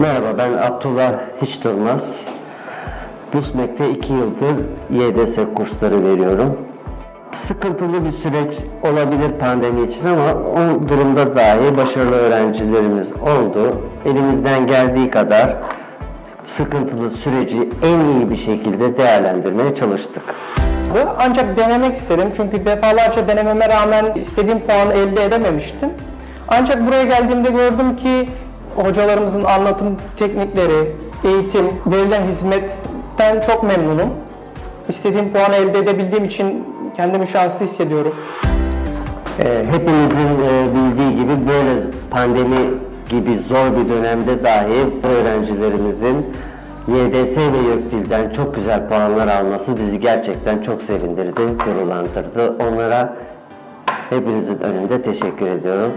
Merhaba ben Abdullah Hiç Durmaz. BUSMEK'te 2 yıldır YDS kursları veriyorum. Sıkıntılı bir süreç olabilir pandemi için ama o durumda dahi başarılı öğrencilerimiz oldu. Elimizden geldiği kadar sıkıntılı süreci en iyi bir şekilde değerlendirmeye çalıştık. Ancak denemek istedim çünkü defalarca denememe rağmen istediğim puanı elde edememiştim. Ancak buraya geldiğimde gördüm ki hocalarımızın anlatım teknikleri, eğitim, verilen hizmetten çok memnunum. İstediğim puanı elde edebildiğim için kendimi şanslı hissediyorum. Ee, Hepimizin e, bildiği gibi böyle pandemi gibi zor bir dönemde dahi öğrencilerimizin YDS ve YÖKDİL'den çok güzel puanlar alması bizi gerçekten çok sevindirdi, gururlandırdı. Onlara hepinizin önünde teşekkür ediyorum.